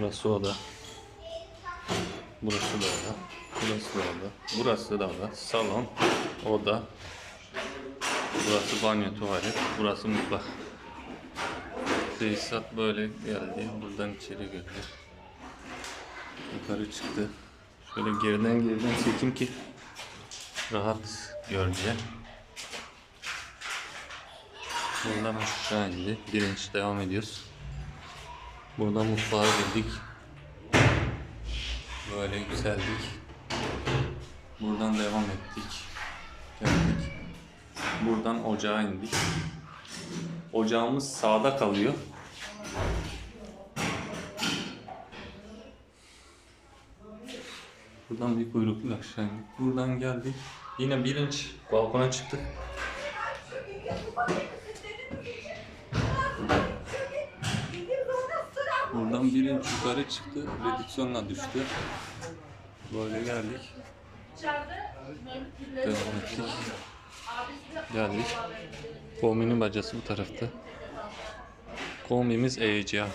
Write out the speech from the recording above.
Burası oda. Burası da oda. Burası da oda. Burası da oda. Salon, oda. Burası banyo, tuvalet. Burası mutfak. Tesisat böyle geldi. Buradan içeri girdi. Yukarı çıktı. Şöyle geriden geriden çekeyim ki rahat gör diye. Buradan aşağı indi. Birinci devam ediyoruz. Buradan mutfağa girdik. Böyle yükseldik. Buradan devam ettik. Geldik. Buradan ocağa indik. Ocağımız sağda kalıyor. Buradan bir kuyruklu aşağı indik. Buradan geldik. Yine birinci balkona çıktık. Buradan birinci yukarı çıktı. Redüksiyonla düştü. Böyle geldik. Devam ettik. Geldik. Kominin bacası bu tarafta. Komimiz Eca.